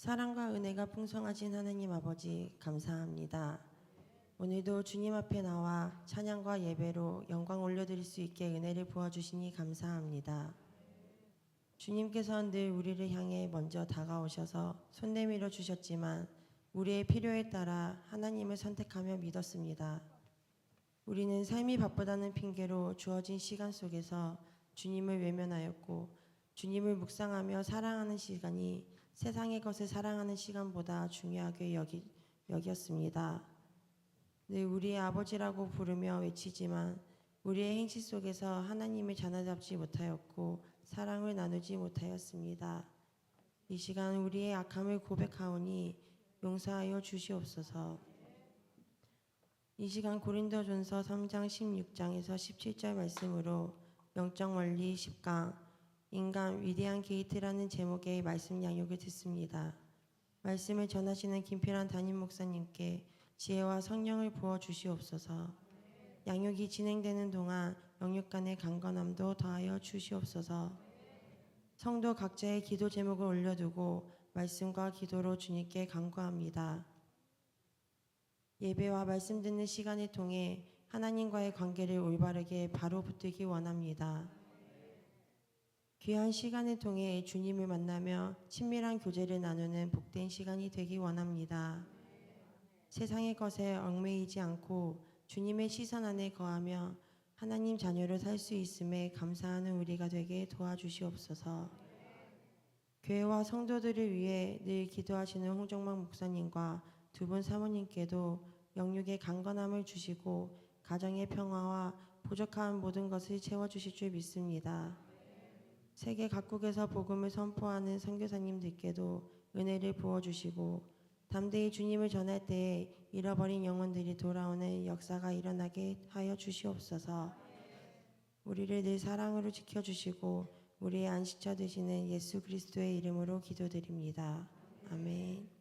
사랑과 은혜가 풍성하신 하나님 아버지 감사합니다. 오늘도 주님 앞에 나와 찬양과 예배로 영광 올려드릴 수 있게 은혜를 부어주시니 감사합니다. 주님께서는 늘 우리를 향해 먼저 다가오셔서 손 내밀어 주셨지만 우리의 필요에 따라 하나님을 선택하며 믿었습니다. 우리는 삶이 바쁘다는 핑계로 주어진 시간 속에서 주님을 외면하였고 주님을 묵상하며 사랑하는 시간이 세상의 것을 사랑하는 시간보다 중요하게 여기, 여겼습니다. 늘 우리의 아버지라고 부르며 외치지만 우리의 행실 속에서 하나님을 자나잡지 못하였고 사랑을 나누지 못하였습니다. 이 시간 우리의 악함을 고백하오니 용서하여 주시옵소서. 이 시간 고린도전서 3장 16장에서 17절 말씀으로 영적 원리 10강 인간 위대한 게이트라는 제목의 말씀 양육을 듣습니다. 말씀을 전하시는 김필환 담임 목사님께 지혜와 성령을 부어 주시옵소서. 양육이 진행되는 동안 영육 간의 강건함도 더하여 주시옵소서. 성도 각자의 기도 제목을 올려두고 말씀과 기도로 주님께 간구합니다. 예배와 말씀 듣는 시간을 통해 하나님과의 관계를 올바르게 바로 붙들기 원합니다. 귀한 시간을 통해 주님을 만나며 친밀한 교제를 나누는 복된 시간이 되기 원합니다. 세상의 것에 얽매이지 않고 주님의 시선 안에 거하며 하나님 자녀로 살 수 있음에 감사하는 우리가 되게 도와주시옵소서. 교회와 성도들을 위해 늘 기도하시는 홍정막 목사님과 두 분 사모님께도 영육의 강건함을 주시고 가정의 평화와 부족한 모든 것을 채워주실 줄 믿습니다. 세계 각국에서 복음을 선포하는 선교사님들께도 은혜를 부어 주시고 담대히 주님을 전할 때에 잃어버린 영혼들이 돌아오는 역사가 일어나게 하여 주시옵소서. 우리를 늘 사랑으로 지켜 주시고 우리의 안식처 되시는 예수 그리스도의 이름으로 기도드립니다. 아멘.